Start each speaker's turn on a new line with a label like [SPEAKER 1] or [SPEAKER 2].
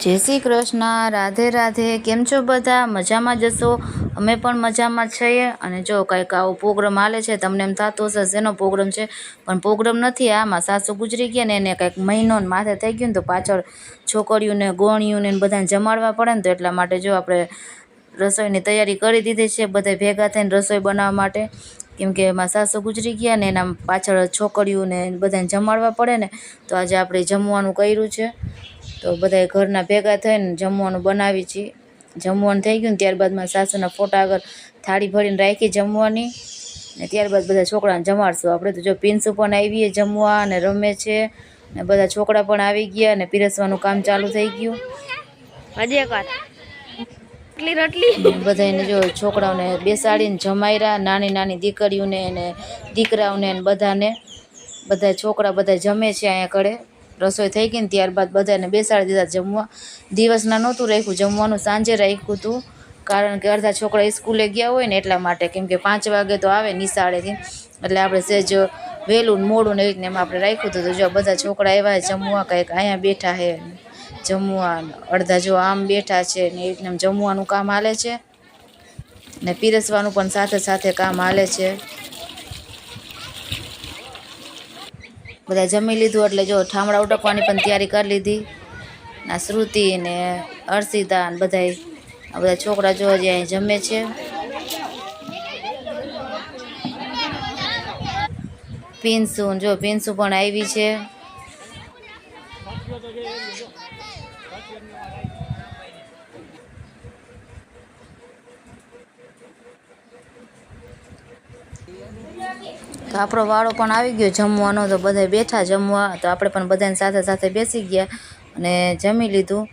[SPEAKER 1] જય શ્રી કૃષ્ણ, રાધે રાધે, કેમ છો બધા? મજામાં જશો? અમે પણ મજામાં છીએ. અને જો કંઈક આવો પ્રોગ્રામ હાલે છે, તમને એમ થતું હશે, શેનો પ્રોગ્રામ છે? પણ પ્રોગ્રામ નથી આમાં સાસુ ગુજરી ગયા ને એને કંઈક મહિનો માથે થઈ ગયું ને તો પાછળ છોકરીઓને, ગોણીઓને બધાને જમાડવા પડે ને તો એટલા માટે જો આપણે રસોઈની તૈયારી કરી દીધી છે, બધા ભેગા થઈને રસોઈ બનાવવા માટે. કેમ કે એમાં સાસુ ગુજરી ગયા ને એના પાછળ છોકરીઓને બધાને જમાડવા પડે ને તો આજે આપણે જમવાનું કર્યું છે. તો બધા ઘરના ભેગા થઈને જમવાનું બનાવી છીએ જમવાનું થઈ ગયું ને ત્યારબાદ મારા સાસુના ફોટા આગળ થાળી ભરીને રાખી જમવાની. ને ત્યારબાદ બધા છોકરાને જમાડશું. આપણે તો જો પિન્સુ પણ આવીએ જમવા અને રમે છે ને બધા છોકરા પણ આવી ગયા ને પીરસવાનું કામ ચાલુ થઈ ગયું.
[SPEAKER 2] હજી એક રટલી?
[SPEAKER 1] બધાને જો છોકરાઓને બેસાડીને જમાયરા નાની નાની દીકરીઓને અને દીકરાઓને બધાને. બધા છોકરા બધા જમે છે અહીંયા કડે રસોઈ થઈ ગઈ ને ત્યારબાદ બધાને બેસાડી દીધા જમવા. દિવસના નહોતું રાખ્યું, જમવાનું સાંજે રાખ્યું હતું. કારણ કે અડધા છોકરા સ્કૂલે ગયા હોય ને એટલા માટે, કેમ કે પાંચ વાગે તો આવે નિશાળેથી. એટલે આપણે સહેજ વહેલું મોડું ને એવી એમ આપણે રાખ્યું હતું. તો જો બધા છોકરા એવા જમવા, કંઈક અહીંયા બેઠા છે જમવા અડધા જો આમ બેઠા છે ને એવી જમવાનું કામ હાલે છે ને પીરસવાનું પણ સાથે સાથે કામ હાલે છે. બધા જમી લીધું એટલે જો ઠામડા ઉટકવાની પણ તૈયારી કરી લીધી. ના શ્રુતિ ને હર્ષિતા ને બધાય આ બધા છોકરા જો હજી અહીં જમે છે. પિન્સુ જો પિન્સુ પણ આવી છે. તો આપણો વાળો પણ આવી ગયો જમવાનો, તો બધા બેઠા જમવા, તો આપણે પણ બધાની સાથે સાથે બેસી ગયા અને જમી લીધું.